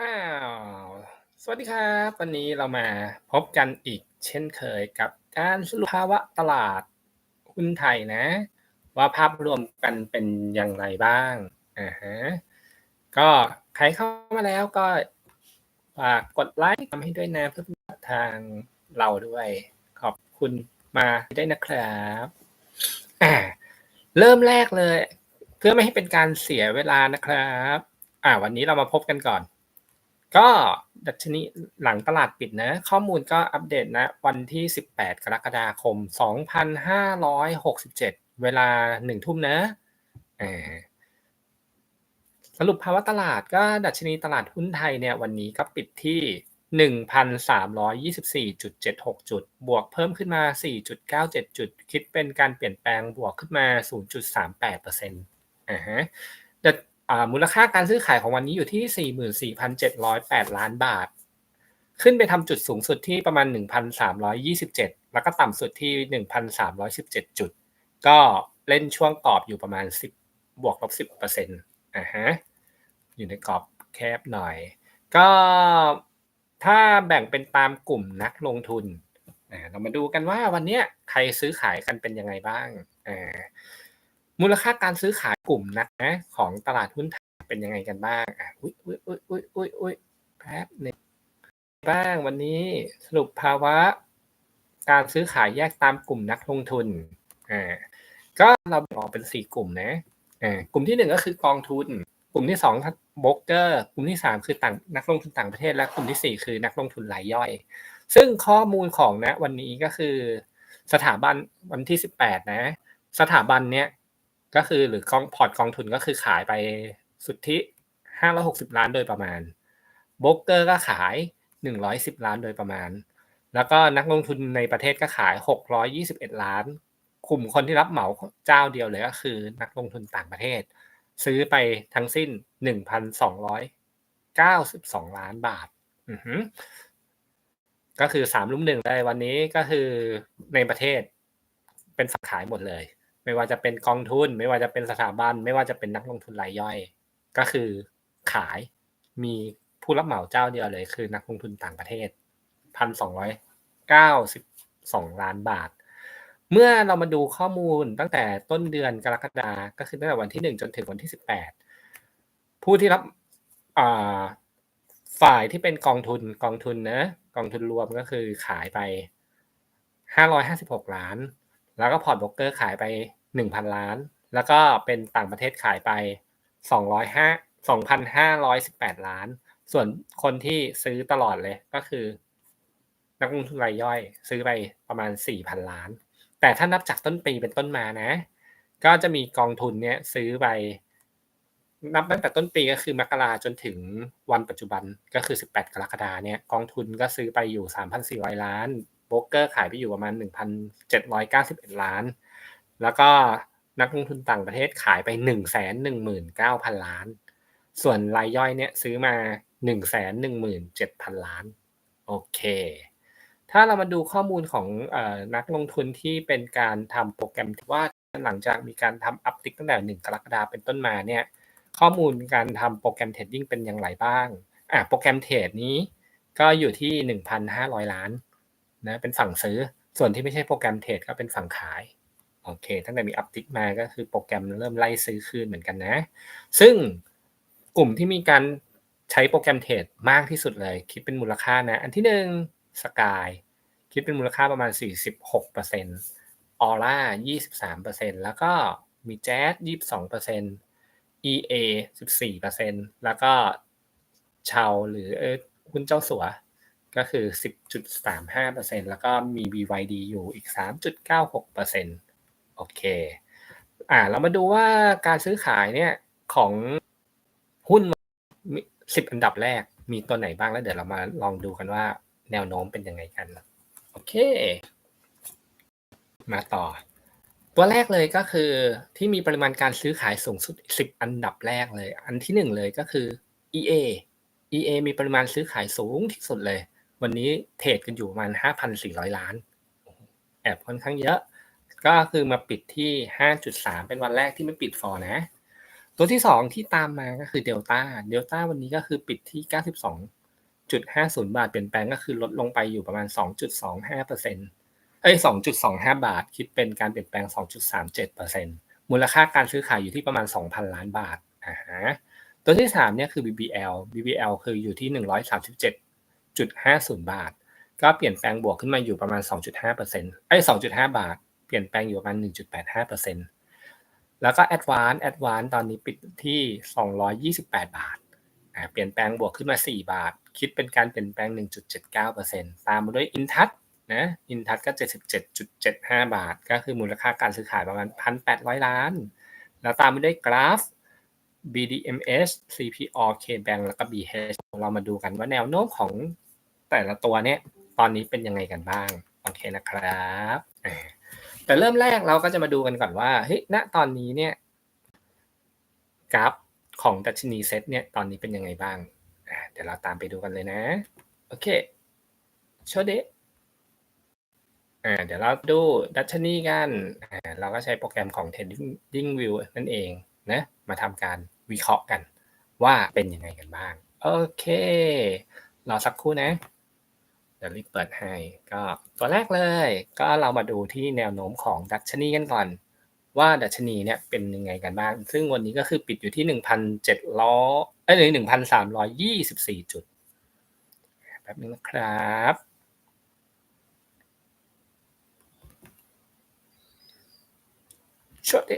อ้าว สวัสดีครับ วันนี้เรามาพบกันอีกเช่นเคยกับการสรุปภาวะตลาดหุ้นไทยนะ ว่าภาพรวมกันเป็นอย่างไรบ้างอ่าฮะก็ใครเข้ามาแล้วก็ฝากกดไลค์ทำให้ด้วยนะเพื่อทางเราด้วย ขอบคุณมาได้นะครับอ่าเริ่มแรกเลย เพื่อไม่ให้เป็นการเสียเวลานะครับ อ่า วันนี้เรามาพบกันก่อน ก็ดัชนีหลังตลาดปิดนะ ข้อมูลก็อัปเดตนะ วันที่ 18 กรกฎาคม 2567 เวลา1ทุ่มนะสรุปภาวะตลาดก็ดัชนีตลาดหุ้นไทยเนี่ยวันนี้ก็ปิดที่ 1,324.76 จุด บวกเพิ่มขึ้นมา 4.97 จุด คิดเป็นการเปลี่ยนแปลงบวกขึ้นมา 0.38%อ่าฮะดัชอ่า มูลค่าการซื้อขายของวันนี้อยู่ที่ 44,708 ล้านบาท ขึ้นไปทำจุดสูงสุดที่ประมาณ 1,327 แล้วก็ต่ำสุดที่ 1,317 จุด ก็เล่นช่วงกรอบอยู่ประมาณ 10 บวกลบ 10%อ่าฮะ อยู่ในกรอบแคบหน่อย ก็ถ้าแบ่งเป็นตามกลุ่มนักลงทุน เรามาดูกันว่าวันนี้ใครซื้อขายกันเป็นยังไงบ้างอ่า มูลค่าการซื้อขายกลุ่มนักนะของตลาดหุ้นไทยเป็นยังไงกันบ้างอะอุ้ยอุ้ยอุ้ยอุ้ยอุ้ยอุ้ยแป๊บหนึงบ้างวันนี้สรุปภาวะ การซื้อขายแยกตามกลุ่มนักลงทุนอ่าก็เราแบ่งออกเป็นสี่กลุ่มนะอ่ากลุ่มที่หนึ่งก็คือกองทุน กลุ่มที่สองโบรกเกอร์ กลุ่มที่สามคือต่างนักลงทุนต่างประเทศและกลุ่มที่สี่คือนักลงทุนรายย่อย ซึ่งข้อมูลของนะ วันนี้ก็คือสถาบันวันที่สิบแปดนะ สถาบันเนี้ย ก็คือหรือกองพอร์ตกองทุนก็คือขายไปสุทธิห้าร้อยหกสิบล้านโดยประมาณโบรกเกอร์ก็ขายหนึ่งร้อยสิบล้านโดยประมาณ แล้วก็นักลงทุนในประเทศก็ขายหกร้อยยี่สิบเอ็ดล้าน กลุ่มคนที่รับเหมาเจ้าเดียวเลยก็คือ นักลงทุนต่างประเทศ ซื้อไปทั้งสิ้น1,292ล้านบาทอือหือก็คือสามลุ่มหนึ่งเลยวันนี้ก็คือในประเทศเป็นฝั่งขายหมดเลย ไม่ว่าจะเป็นกองทุน ไม่ว่าจะเป็นสถาบัน ไม่ว่าจะเป็นนักลงทุนรายย่อย ก็คือขายมีผู้รับเหมาเจ้าเดียวเลยคือ นักลงทุนต่างประเทศ1,292ล้านบาท เมื่อเรามาดูข้อมูลตั้งแต่ต้นเดือนกรกฎาก็คือตั้งแต่วันที่หนึ่งจนถึงวันที่สิบแปดผู้ที่รับฝ่ายที่เป็นกองทุนกองทุนนะกองทุนรวมก็คือขายไปห้าร้อยห้าสิบหกล้าน แล้วก็พอร์ตโบรกเกอร์ขายไปหนึ่งพันล้าน แล้วก็เป็นต่างประเทศขายไปสองร้อยห้าสองพันห้าร้อยสิบแปดล้าน ส่วนคนที่ซื้อตลอดเลยก็คือ นักลงทุนรายย่อยซื้อไปประมาณสี่พันล้าน แต่ถ้านับจากต้นปีเป็นต้นมานะ ก็จะมีกองทุนเนี้ยซื้อไปนับตั้งแต่ต้นปีก็คือมกราจนถึงวันปัจจุบันก็คือ 18 กรกฎาเนี่ยกองทุนก็ซื้อไปอยู่ 3,400 ล้าน โบรกเกอร์ขายไปอยู่ประมาณ 1,791 ล้าน แล้วก็นักลงทุนต่างประเทศขายไป 119,000 ล้าน ส่วนรายย่อยเนี่ยซื้อมา 117,000 ล้าน โอเค ถ้าเรามาดูข้อมูลของอนักลงทุนที่เป็นการทำโปรแกรมที่ว่าหลังจากมีการทำอัพติกตั้งแต่ 1 กรกฎาเป็นต้นมาเนี่ยข้อมูลการทำโปรแกรมเทรดดิ้งเป็นอย่างไรบ้างอะโปรแกรมเทรดนี้ก็อยู่ที่ 1,500 ล้าน นะเป็นฝั่งซื้อ ส่วนที่ไม่ใช่โปรแกรมเทรดก็เป็นฝั่งขายโอเค ตั้งแต่มีอัพติกมาก็คือโปรแกรมเริ่มไล่ซื้อคืนเหมือนกันนะ ซึ่งกลุ่มที่มีการใช้โปรแกรมเทรดมากที่สุดเลย คิดเป็นมูลค่านะ อันที่หนึ่งสกายคิดเป็นมูลค่าประมาณ 46%ออร่า23%แล้วก็มีแจ๊ส22% EA 14%แล้วก็ชาวหรือหุ้นเจ้าสัว ก็คือ 10.35%แล้วก็มี BYD อยู่อีก 3.96%โอเค อ่า เรามาดูว่าการซื้อขายเนี่ยของหุ้นสิบอันดับแรกมีตัวไหนบ้างแล้วเดี๋ยวเรามาลองดูกันว่าแนวโน้มเป็นยังไงกัน โอเค มาต่อ ตัวแรกเลยก็คือที่มีปริมาณการซื้อขายสูงสุด 10 อันดับแรกเลย อันที่หนึ่งเลยก็คือ EA EA มีปริมาณซื้อขายสูงที่สุดเลย วันนี้เทรดกันอยู่ประมาณ5,400 ล้าน แอบค่อนข้างเยอะ ก็คือมาปิดที่ 5.3 เป็นวันแรกที่ไม่ปิดฟอร์นะ ตัวที่ 2 ที่ตามมาก็คือเดลต้าเดลต้าวันนี้ก็คือปิดที่ 92.50 บาท เปลี่ยนแปลงก็คือลดลงไปอยู่ประมาณ 2.25%เอ้ย 2.25 บาท คิดเป็นการเปลี่ยนแปลง 2.37%มูลค่าการซื้อขายอยู่ที่ประมาณ 2,000 ล้านบาทอ่าฮะตัวที่3เนี่ยคือ BBL BBL คืออยู่ที่ 137.50 บาท ก็เปลี่ยนแปลงบวกขึ้นมาอยู่ประมาณ 2.5%เอ้ 2.5 บาท เปลี่ยนแปลงอยู่ประมาณ 1.85%แล้วก็ Advance Advance ตอนนี้ปิดที่ 228 บาท เปลี่ยนแปลงบวกขึ้นมา 4 บาท คิดเป็นการเปลี่ยนแปลง 1.79%ตามมาด้วย Intouch นะ Intouch ก็ 77.75 บาท ก็คือมูลค่าการซื้อขายประมาณ 1,800 ล้าน แล้วตามมาด้วย Graph BDMs CPO KBank แล้วก็ BH เรามาดูกันว่าแนวโน้มของ แต่ละตัวเนี่ยตอนนี้เป็นยังไงกันบ้างโอเคนะครับแต่เริ่มแรกเราก็จะมาดูกันก่อนว่าเฮ้ยณตอนนี้เนี่ยกราฟของดัชนีเซ็ตเนี่ยตอนนี้เป็นยังไงบ้างเดี๋ยวเราตามไปดูกันเลยนะโอเคโชว์เดอ่าเดี๋ยวเราดูดัชนีกันอ่าเราก็ใช้โปรแกรมของ Trading View นั่นเองนะมาทำการวิเคราะห์กันว่าเป็นยังไงกันบ้าง โอเค รอสักครู่นะ เดี๋ยวรีบเปิดให้ก็ตัวแรกเลย ก็เรามาดูที่แนวโน้มของดัชนีกันก่อน ว่าดัชนีเนี่ยเป็นยังไงกันบ้าง ซึ่งวันนี้ก็คือปิดอยู่ที่หนึ่งพันเจ็ดร้อเอ้ยหนึ่งพันสามร้อยยี่สิบสี่จุดแป๊บนึงนะครับช่วยดิ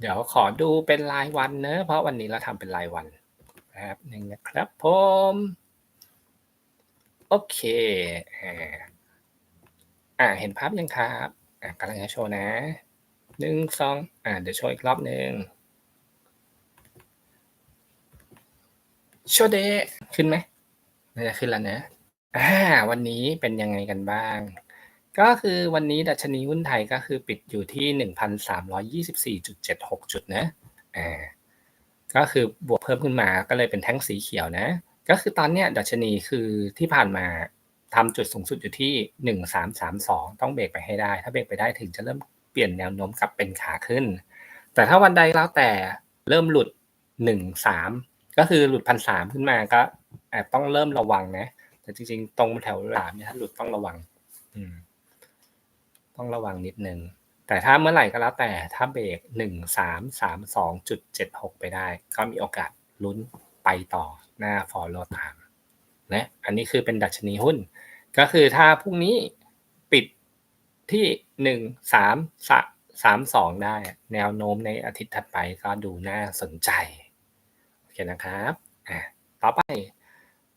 เดี๋ยวขอดูเป็นรายวันเนอะเพราะวันนี้เราทำเป็นรายวันแป๊บหนึ่งนะครับผม โอเคอ่าเห็นภาพยังครับอ่ากำลังจะโชว์นะหนึ่งสองอ่าเดี๋ยวโชว์อีกรอบหนึ่งโชว์เดขึ้นไหมน่าจะขึ้นแล้วนะอ่าวันนี้เป็นยังไงกันบ้าง ก็คือวันนี้ดัชนีหุ้นไทยก็คือปิดอยู่ที่ 1,324.76 จุดนะอ่าก็คือบวกเพิ่มขึ้นมาก็เลยเป็นแท่งสีเขียวนะ ก็คือตอนเนี้ยดัชนีคือที่ผ่านมาทำจุดสูงสุดอยู่ที่ 1332 ต้องเบรกไปให้ได้ ถ้าเบรกไปได้ถึงจะเริ่มเปลี่ยนแนวโน้มกลับเป็นขาขึ้น แต่ถ้าวันใดแล้วแต่เริ่มหลุด 13 ก็คือหลุดพันสามขึ้นมาก็แอบต้องเริ่มระวังนะ แต่จริงๆ ตรงแถวหลามเนี่ยถ้าหลุดต้องระวัง อืม ต้องระวังนิดนึง แต่ถ้าเมื่อไหร่ก็แล้วแต่ถ้าเบรกหนึ่งสามสามสองจุดเจ็ดหกไปได้ ก็มีโอกาสลุ้นไปต่อ หน้า follow ตามนะอันนี้คือเป็นดัชนีหุ้น ก็คือถ้าพรุ่งนี้ปิดที่หนึ่งสามสามสองได้แนวโน้มในอาทิตย์ถัดไปก็ดูน่าสนใจโอเคนะครับอ่าต่อไป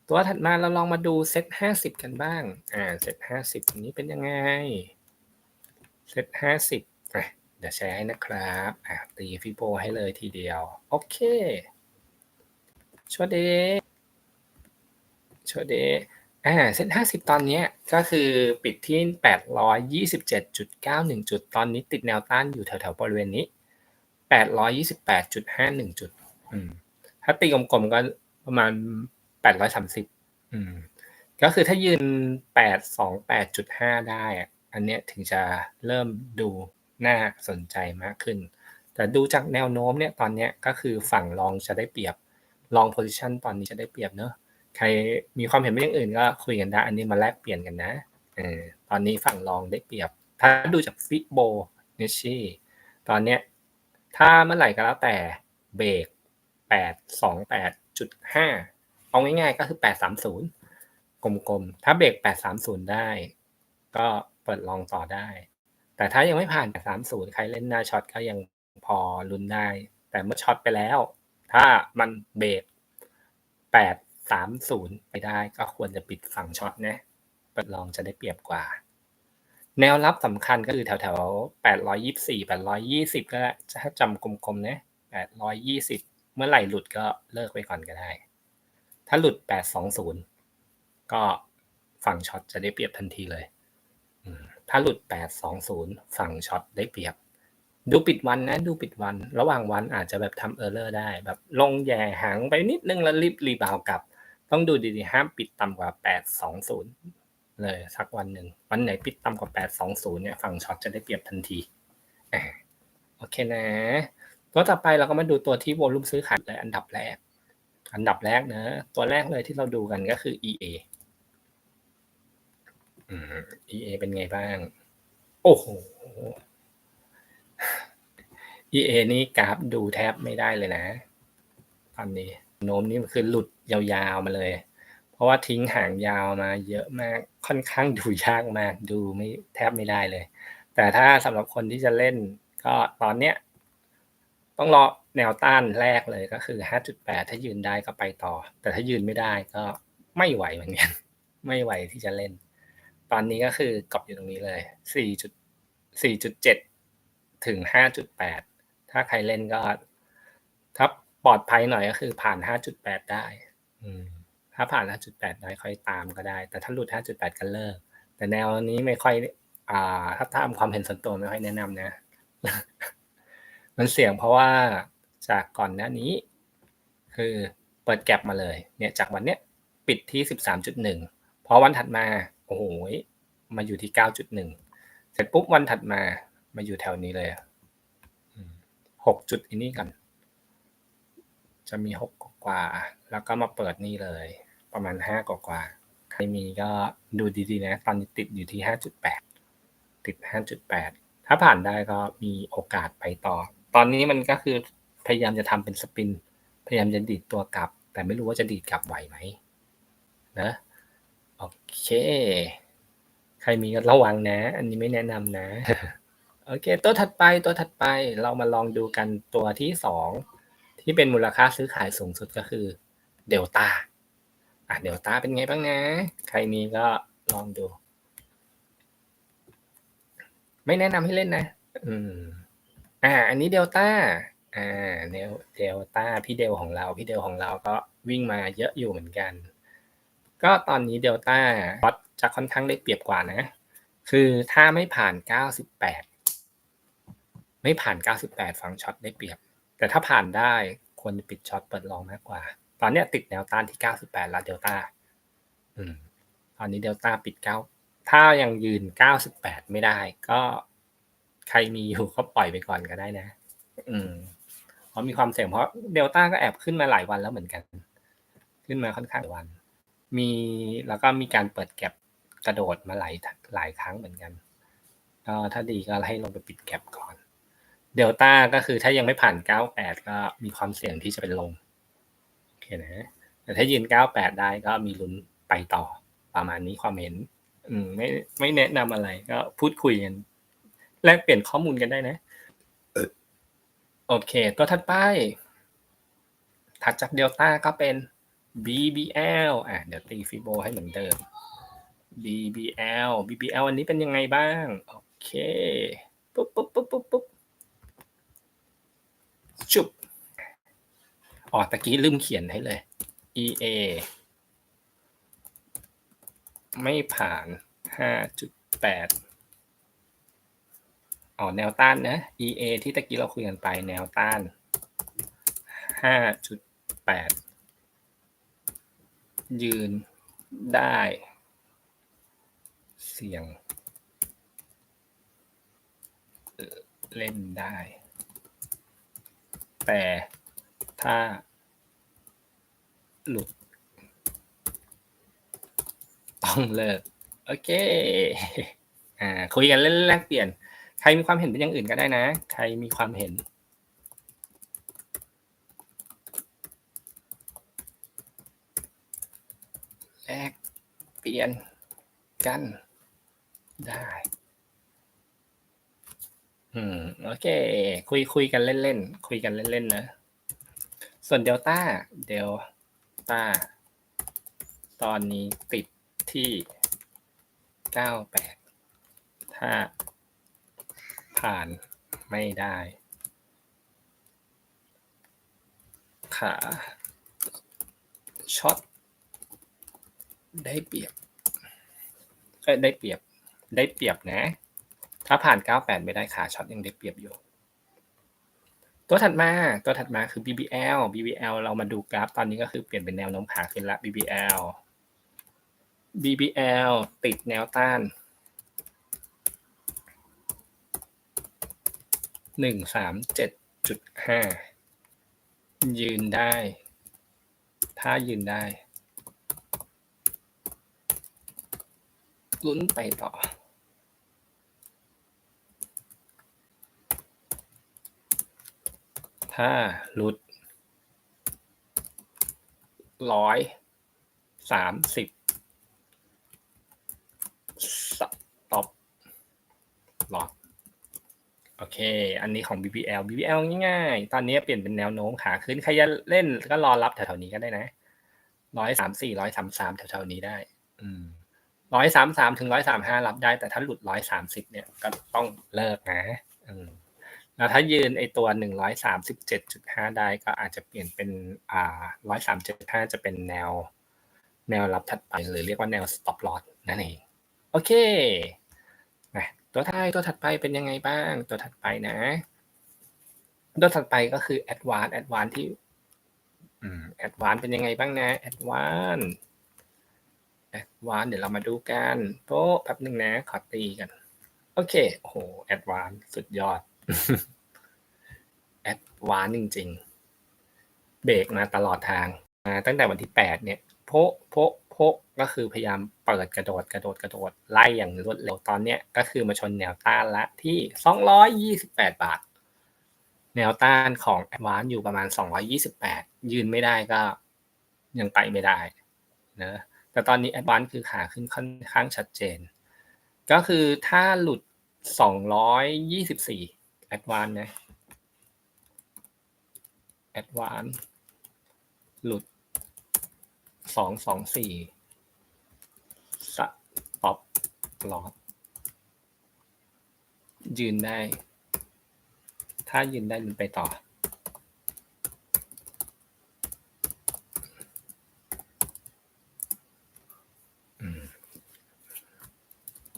ตัวถัดมาเราลองมาดูเซ็ตห้าสิบกันบ้างอ่าเซ็ตห้าสิบนี้เป็นยังไงเซตห้าสิบเดี๋ยวแชร์ให้นะครับอะตีฟิโบให้เลยทีเดียว โอเค ชวเดชวเดอ่าเซ็ตห้าสิบตอนนี้ก็คือปิดที่แปดร้อยยี่สิบเจ็ดจุดเก้าหนึ่งจุดตอนนี้ติดแนวต้านอยู่แถวๆบริเวณนี้แปดร้อยยี่สิบแปดจุดห้าหนึ่งจุดถ้าตีกลมๆก็ประมาณแปดร้อยสามสิบก็คือถ้ายืนแปดสองแปดจุดห้าได้อันเนี้ยถึงจะเริ่มดูน่าสนใจมากขึ้น แต่ดูจากแนวโน้มเนี่ยตอนนี้ก็คือฝั่งลองจะได้เปรียบ ลองโพซิชันตอนนี้จะได้เปรียบเนอะใครมีความเห็นไม่อย่างอื่นก็คุยกันได้ อันนี้มาแลกเปลี่ยนกันนะเออตอนนี้ฝั่งลองได้เปรียบ ถ้าดูจากฟิโบเนชี่ตอนเนี้ยถ้าเมื่อไหร่ก็แล้วแต่เบรกแปดสองแปดจุดห้าเอาง่ายๆก็คือแปดสามศูนย์กลมๆ ถ้าเบรกแปดสามศูนย์ได้ ก็เปิดลองต่อได้ แต่ถ้ายังไม่ผ่านจาก30ใครเล่นหน้าช็อตก็ยังพอลุ้นได้ แต่เมื่อช็อตไปแล้ว ถ้ามันเบรก8 3 0ไปได้ก็ควรจะปิดฝั่งช็อตนะเปิดลองจะได้เปรียบกว่า แนวรับสำคัญก็คือแถวแถว824 820ก็ถ้าจำกลมๆนะ820เมื่อไหร่หลุดก็เลิกไปก่อนก็ได้ ถ้าหลุด820ก็ฝั่งช็อตจะได้เปรียบทันทีเลย ถ้าหลุด820ฝั่งช็อตได้เปรียบ ดูปิดวันนะ ดูปิดวัน ระหว่างวันอาจจะแบบทำเออร์เลอร์ได้ แบบลงแย่หางไปนิดนึงแล้วรีบรีบาวกลับ ต้องดูดีๆห้ามปิดต่ำกว่า 820 เลยสักวันหนึ่ง วันไหนปิดต่ำกว่า 820 เนี่ยฝั่งช็อตจะได้เปรียบทันทีโอเคนะ ตัวต่อไปเราก็มาดูตัวที่วอลุ่มซื้อขายเลยอันดับแรก อันดับแรกนะ ตัวแรกเลยที่เราดูกันก็คือ EA อืม EA เป็นไงบ้าง โอ้โห EA นี่กราฟดูแทบไม่ได้เลยนะ ตอนนี้โน้มนี่คือหลุดยาวๆมาเลย เพราะว่าทิ้งห่างยาวมาเยอะมากค่อนข้างดูยากมากดูไม่แทบไม่ได้เลย แต่ถ้าสำหรับคนที่จะเล่นก็ตอนเนี้ยต้องรอแนวต้านแรกเลยก็คือ 5.8 ถ้ายืนได้ก็ไปต่อ แต่ถ้ายืนไม่ได้ก็ไม่ไหวเหมือนกัน ไม่ไหวที่จะเล่น ตอนนี้ก็คือกรอบอยู่ตรงนี้เลย 4.4.7 ถึง 5.8 ถ้าใครเล่นก็ ถ้าปลอดภัยหน่อยก็คือผ่าน 5.8 ได้อืมถ้าผ่าน 5.8ได้ค่อยตามก็ได้ แต่ถ้าหลุด 5.8 ก็เลิก แต่แนวนี้ไม่ค่อย อ่า ถ้าตามความเห็นส่วนตัวไม่ค่อยแนะนำนะ มันเสี่ยงเพราะว่าจากก่อนหน้านี้ คือเปิดแก็บมาเลย เนี่ยจากวันเนี้ยปิดที่ 13.1 พอวันถัดมา โอ้โห มาอยู่ที่ 9.1 เสร็จปุ๊บวันถัดมา มาอยู่แถวนี้เลย หกจุดอันนี้กัน จะมีหกกว่า แล้วก็มาเปิดนี่เลย ประมาณห้ากว่าใครมีก็ดูดีๆนะ ตอนนี้ติดอยู่ที่ 5.8 ติด 5.8 ถ้าผ่านได้ก็มีโอกาสไปต่อ ตอนนี้มันก็คือพยายามจะทำเป็นสปิน พยายามจะดีดตัวกลับ แต่ไม่รู้ว่าจะดีดกลับไหวไหมนะโอเค ใครมีก็ระวังนะ อันนี้ไม่แนะนำนะ โอเค ตัวถัดไปตัวถัดไปเรามาลองดูกันตัวที่สองที่เป็นมูลค่าซื้อขายสูงสุดก็คือเดลต้าอะเดลต้าเป็นไงบ้างนะ ใครมีก็ลองดู ไม่แนะนำให้เล่นนะ อืม อ่า อันนี้เดลต้าอ่าเดลเดลต้าพี่เดลของเราพี่เดลของเราก็วิ่งมาเยอะอยู่เหมือนกัน ก็ตอนนี้เดลต้าวัดจะค่อนข้างได้เปรียบกว่านะ คือถ้าไม่ผ่าน 98 ไม่ผ่าน 98ฟังช็อตได้เปรียบ แต่ถ้าผ่านได้ควรจะปิดช็อตเปิดลองมากกว่า ตอนนี้ติดแนวต้านที่ 98 แล้วเดลต้าอืมตอนนี้เดลต้าปิด 9 ถ้ายังยืน 98 ไม่ได้ก็ใครมีอยู่ก็ปล่อยไปก่อนก็ได้นะ อืมเพราะมีความเสี่ยงเพราะเดลต้าก็แอบขึ้นมาหลายวันแล้วเหมือนกัน ขึ้นมาค่อนข้างหลายวัน มีแล้วก็มีการเปิดแก็บกระโดดมาหลายหลายครั้งเหมือนกันก็ถ้าดีก็ให้ลงไปปิดแก็บก่อน เดลต้าก็คือถ้ายังไม่ผ่าน 98 ก็มีความเสี่ยงที่จะเป็นลงโอเคนะแต่ถ้ายืน 98 ได้ก็มีลุ้นไปต่อประมาณนี้ความเห็น อืมไม่ไม่แนะนำอะไรก็พูดคุยกันแลกเปลี่ยนข้อมูลกันได้นะโอเค ตัวถัดไปถัดจากเดลต้าก็เป็น BBL อะเดี๋ยวตีฟิโบให้เหมือนเดิม BBL BBL อันนี้เป็นยังไงบ้าง โอเค ปุ๊บปุ๊บปุ๊บปุ๊บปุ๊บ จุบอ๋อตะกี้ลืมเขียนให้เลย EA ไม่ผ่าน 5.8อ๋อแนวต้านนะ EA ที่ตะกี้เราคุยกันไปแนวต้าน 5.8 ยืนได้ เสี่ยง เล่นได้ แต่ถ้าหลุด ต้องเลิก โอเค อ่า คุยกันเล่นแลกเปลี่ยน ใครมีความเห็นเป็นอย่างอื่นก็ได้นะ ใครมีความเห็นแลกเปลี่ยนกันได้ อืมโอเค คุยคุยกันเล่นๆคุยกันเล่นๆนะ ส่วนเดลต้าเดลต้าตอนนี้ติดที่98ถ้าผ่านไม่ได้ ขาช็อตได้เปรียบเอ้ยได้เปรียบได้เปรียบนะ ถ้าผ่าน 98 ไม่ได้ขาช็อตยังได้เปรียบอยู่ ตัวถัดมาตัวถัดมาคือ BBL BBL เรามาดูกราฟตอนนี้ก็คือเปลี่ยนเป็นแนวโน้มขาขึ้นละ BBL BBL ติดแนวต้านหนึ่งสามเจ็ดจุดห้ายืนได้ ถ้ายืนได้ลุ้นไปต่อ ถ้าหลุดร้อยสามสิบสต็อปลอดโอเค อันนี้ของ BBL BBL ง่ายๆ ตอนนี้เปลี่ยนเป็นแนวโน้มขาขึ้น ใครจะเล่นก็รอรับแถวๆนี้ก็ได้นะร้อยสามสี่ร้อยสามสามแถวๆนี้ได้ อืมร้อยสามสามถึงร้อยสามห้ารับได้ แต่ถ้าหลุดร้อยสามสิบเนี่ยก็ต้องเลิกนะ อืม แล้วถ้ายืนไอตัวหนึ่งร้อยสามสิบเจ็ดจุดห้าได้ก็อาจจะเปลี่ยนเป็นอ่าร้อยสามเจ็ดห้าจะเป็นแนวแนวรับถัดไป หรือเรียกว่าแนว stop loss นั่นเอง โอเคนะตัวท้ายตัวถัดไปเป็นยังไงบ้าง ตัวถัดไปนะ ตัวถัดไปก็คือ advance advance ที่อืม advance เป็นยังไงบ้างนะ advance advance เดี๋ยวเรามาดูกันโป๊ะแป๊บหนึ่งนะ ขอตีกัน โอเค โอ้โห advance สุดยอด advance จริง ๆ เบรกมาตลอดทางมาตั้งแต่วันที่แปดเนี่ยโพะโพะโพะก็คือพยายามเปิดกระโดดกระโดดกระโดดไล่อย่างรวดเร็วตอนเนี้ยก็คือมาชนแนวต้านละที่สองร้อยยี่สิบแปดบาท แนวต้านของแอดวานอยู่ประมาณสองร้อยี่สิบแปดยืนไม่ได้ก็ยังไปไม่ได้นะแต่ตอนนี้แอดวานคือขาขึ้นค่อนข้างชัดเจน ก็คือถ้าหลุดสองร้อยยี่สิบสี่ ดวานนะแอดวานหลุดสองสองสี่สต็อปลอดยืนได้ ถ้ายืนได้ยืนไปต่อ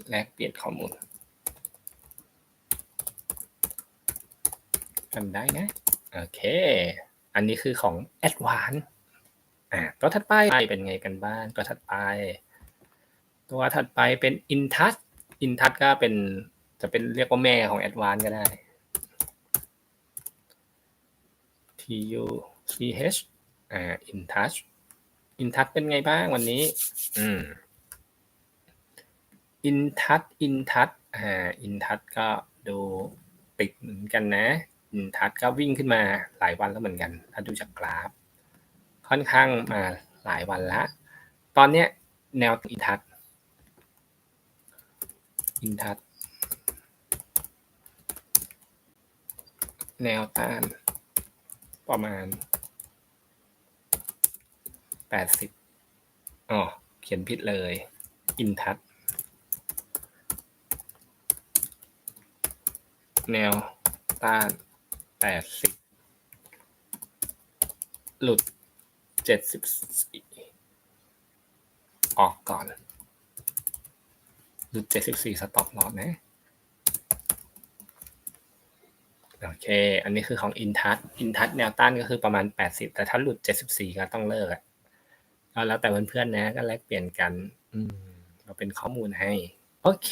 แลกเปลี่ยนข้อมูล กันได้นะ โอเค อันนี้คือของ a d v a n c e อ่าตัวถัดไปเป็นไงกันบ้างตัวถัดไป ตัวถัดไปเป็น Intouch Intouch ก็เป็นจะเป็นเรียกว่าแม่ของ a d v a n c e ก็ได้ T U C H อ่า Intouch Intouch เป็นไงบ้างวันนี้ อืม Intouch Intouch อ่า Intouch ก็ดูติดเหมือนกันนะ Intouch ก็วิ่งขึ้นมาหลายวันแล้วเหมือนกัน ถ้าดูจากกราฟ ค่อนข้างมาหลายวันละ ตอนเนี้ยแนวอินทัศอินทัศแนวต้านประมาณแปดสิบอ๋อเขียนผิดเลย อินทัศแนวต้าน แปดสิบหลุดเจ็ดสิบสี่ออกก่อน หลุดเจ็ดสิบสี่สต็อปลอสนะโอเค อันนี้คือของอินทัศอินทัศแนวต้านก็คือประมาณแปดสิบแต่ถ้าหลุดเจ็ดสิบสี่ก็ต้องเลิกอะแล้วแต่เพื่อนๆนะ ก็แลกเปลี่ยนกัน อืมเราเป็นข้อมูลให้ โอเค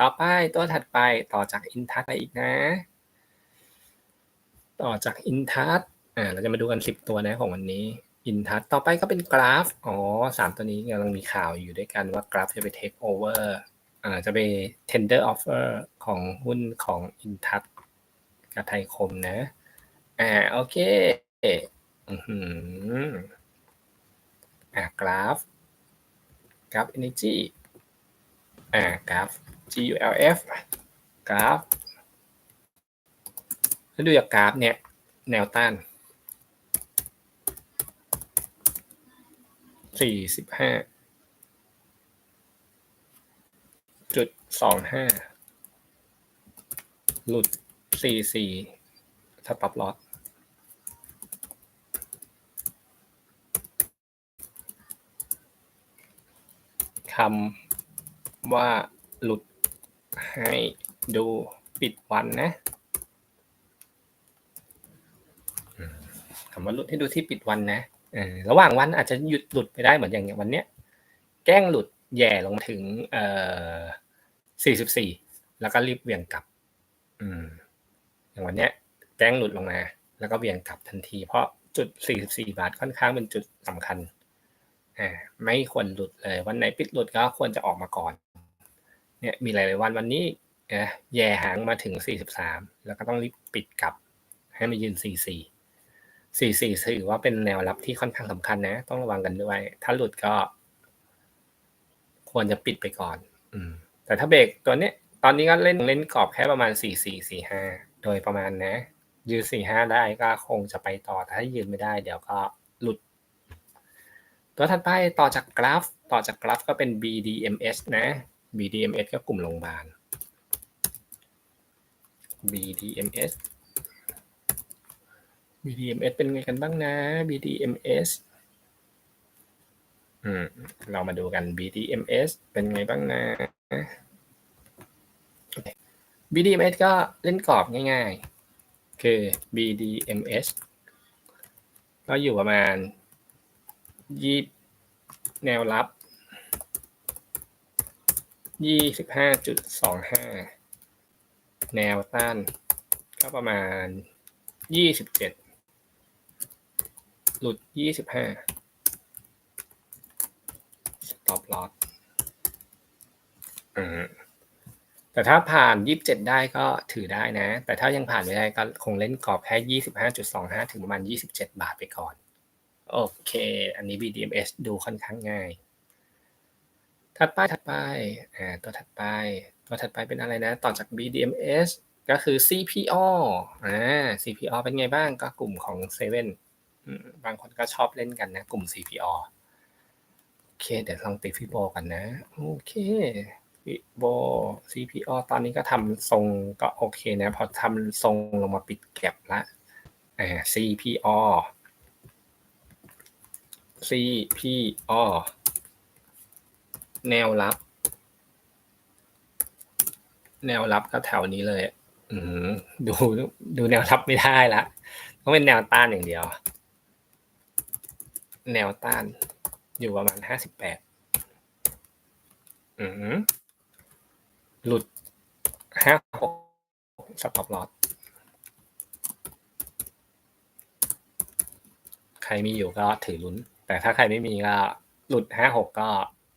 ต่อไปตัวถัดไปต่อจากอินทัศไปอีกนะ ต่อจากอินทัศอ่าเราจะมาดูกันสิบตัวนะของวันนี้อินทัศต่อไปก็เป็นกราฟ อ๋อสามตัวนี้กำลังมีข่าวอยู่ด้วยกันว่ากราฟจะไปเทคโอเวอร์อ่าจะไป tender offer ของหุ้นของอินทัศกับไทยคมนะ อ่าโอเคอือหืออ่ากราฟกราฟ energy อ่ากราฟ GULF กราฟ ถ้าดูจากกราฟเนี่ยแนวต้านสี่สิบห้าจุดสองห้าหลุดสี่สี่สต็อปลอสคำว่าหลุดให้ดูปิดวันนะ คำว่าหลุดให้ดูที่ปิดวันนะอระหว่างวันอาจจะหยุดหลุดไปได้เหมือนอย่างวันเนี้ย แกล้งหลุดแย่ลงถึงเอ่อ44แล้วก็รีบเวียงกลับ อืม อย่างวันเนี้ย แกล้งหลุดลงมา แล้วก็เบี่ยงกลับทันที เพราะจุด44บาทค่อนข้างเป็นจุดสำคัญอ่าไม่ควรหลุดเลย วันไหนปิดหลุดก็ควรจะออกมาก่อน เนี่ยมีหลายๆวันวันนี้นะแย่หางมาถึง43แล้วก็ต้องรีบปิดกลับ ให้มายืน 44 44ถือว่าเป็นแนวรับที่ค่อนข้างสำคัญนะ ต้องระวังกันด้วย ถ้าหลุดก็ ควรจะปิดไปก่อน อืม แต่ถ้าเบรกตัวเนี้ย ตอนนี้ก็เล่นเล่นกรอบแค่ประมาณ44 45โดยประมาณนะ ยืน45ได้ก็คงจะไปต่อแต่ถ้ายืนไม่ได้ เดี๋ยวก็หลุด ตัวถัดไปต่อจากกราฟ ต่อจากกราฟก็เป็น BDMs นะ BDMs ก็กลุ่มโรงพยาบาล BDMs BDMs เป็นไงกันบ้างนะ BDMs อืม เรามาดูกัน BDMs เป็นไงบ้างนะ BDMs ก็เล่นกรอบง่ายๆ คือ BDMs ก็อยู่ประมาณยี่แนวรับยี่สิบห้าจุดสองห้าแนวต้านก็ประมาณยี่สิบเจ็ด หลุดยี่สิบห้า stop loss อืมแต่ถ้าผ่านยี่สิบเจ็ดได้ก็ถือได้นะ แต่ถ้ายังผ่านไม่ได้ก็คงเล่นกรอบแค่ยี่สิบห้าจุดสองห้าถึงประมาณยี่สิบเจ็ดบาทไปก่อน โอเค อันนี้ BDMs ดูค่อนข้างง่าย ถัดไปถัดไปอ่าตัวถัดไปตัวถัดไปเป็นอะไรนะ ต่อจาก BDMs ก็คือ CPO อ่า CPO เป็นไงบ้างก็กลุ่มของเซเว่น บางคนก็ชอบเล่นกันนะ กลุ่ม CPO โอเค เดี๋ยวลองติดฟิโบกันนะ โอเคฟิโบ CPO ตอนนี้ก็ทำทรงก็โอเคนะ พอทำทรงลงมาปิดแก็บละอ่า CPO CPO แนวรับ แนวรับก็แถวนี้เลย อืมดูดูแนวรับไม่ได้ละต้องเป็นแนวต้านอย่างเดียว แนวต้านอยู่ประมาณห้าสิบแปดอืมหลุดห้าหกสต็อปลอสใครมีอยู่ก็ถือลุ้น แต่ถ้าใครไม่มีก็หลุดห้าหกก็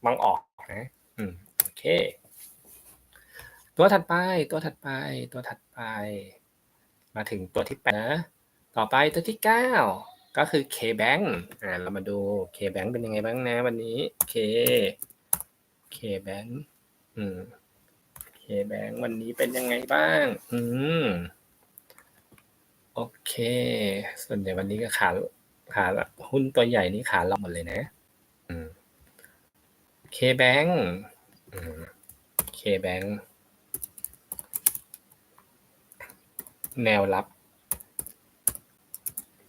ต้องออกนะ อืม โอเค ตัวถัดไป ตัวถัดไป ตัวถัดไป มาถึงตัวที่แปดนะ ต่อไปตัวที่เก้า ก็คือ K-Bank อ่าเรามาดู K-Bank เป็นยังไงบ้างนะวันนี้ K K-Bank อืม K-Bank วันนี้เป็นยังไงบ้าง อืม โอเค ส่วนใหญ่วันนี้ก็ขาขาหุ้นตัวใหญ่นี่ขาลงหมดเลยนะ อืม K-Bank อืม K-Bank แนวรับ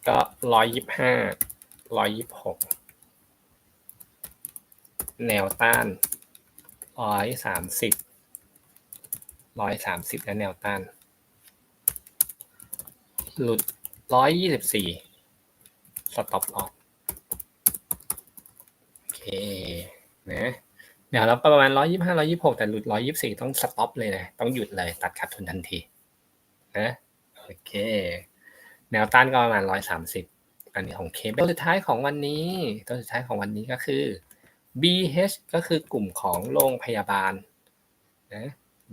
ก็ร้อยยี่ห้าร้อยยี่หกแนวต้านร้อยสามสิบร้อยสามสิบและแนวต้าน หลุดร้อยยี่สิบสี่สต็อปลอสโอเคนะเดี๋ยวเราประมาณร้อยยี่ห้าร้อยี่หกแต่หลุดร้อยยี่สี่ต้องสต็อปเลยนะ ต้องหยุดเลยตัดขาดทุนทันทีนะโอเค แนวต้านก็ประมาณร้อยสามสิบอันนี้ของเคตัวสุดท้ายของวันนี้ตัวสุดท้ายของวันนี้ก็คือ BH ก็คือกลุ่มของโรงพยาบาลนะ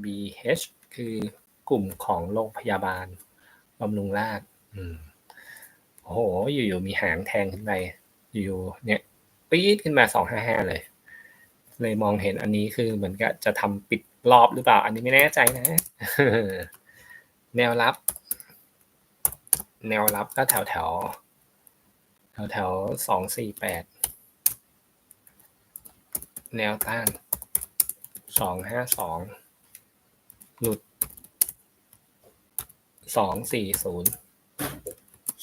BH คือกลุ่มของโรงพยาบาลบำรุงราษฎร์โอ้โห อยู่ๆมีหางแทงขึ้นไป อยู่ๆเนี่ยปี๊ดขึ้นมาสองห้าห้าเลย เลยมองเห็นอันนี้คือเหมือนกับจะทำปิดรอบหรือเปล่า อันนี้ไม่แน่ใจนะ แนวรับ แนวรับก็แถวแถวแถวแถวสองสี่แปดแนวต้านสองห้าสองหลุดสองสี่ศูนย์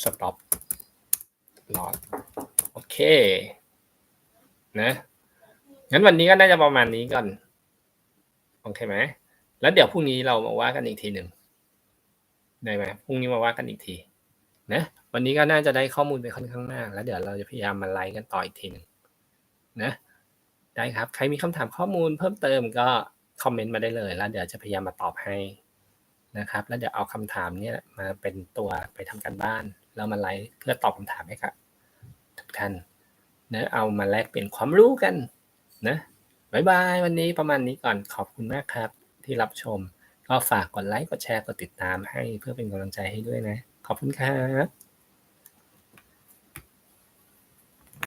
สต็อปลอดโอเค นะงั้นวันนี้ก็น่าจะประมาณนี้ก่อน โอเคไหม แล้วเดี๋ยวพรุ่งนี้เรามาว่ากันอีกทีหนึ่งได้ไหมพรุ่งนี้มาว่ากันอีกที นะวันนี้ก็น่าจะได้ข้อมูลไปค่อนข้างมาก แล้วเดี๋ยวเราจะพยายามมาไลฟ์กันต่ออีกทีหนึ่งนะได้ครับ ใครมีคำถามข้อมูลเพิ่มเติมก็คอมเมนต์มาได้เลย แล้วเดี๋ยวจะพยายามมาตอบให้นะครับ แล้วเดี๋ยวเอาคำถามเนี้มาเป็นตัวไปทำการบ้าน แล้วมาไลฟ์เพื่อตอบคำถามให้กับทุกท่านเนะเอามาแลกเปลี่ยนความรู้กันนะบายบายวันนี้ประมาณนี้ก่อนขอบคุณมากครับ ที่รับชม ก็ฝากกดไลค์กดแชร์กดติดตามให้เพื่อเป็นกำลังใจให้ด้วยนะ ขอบคุณครับ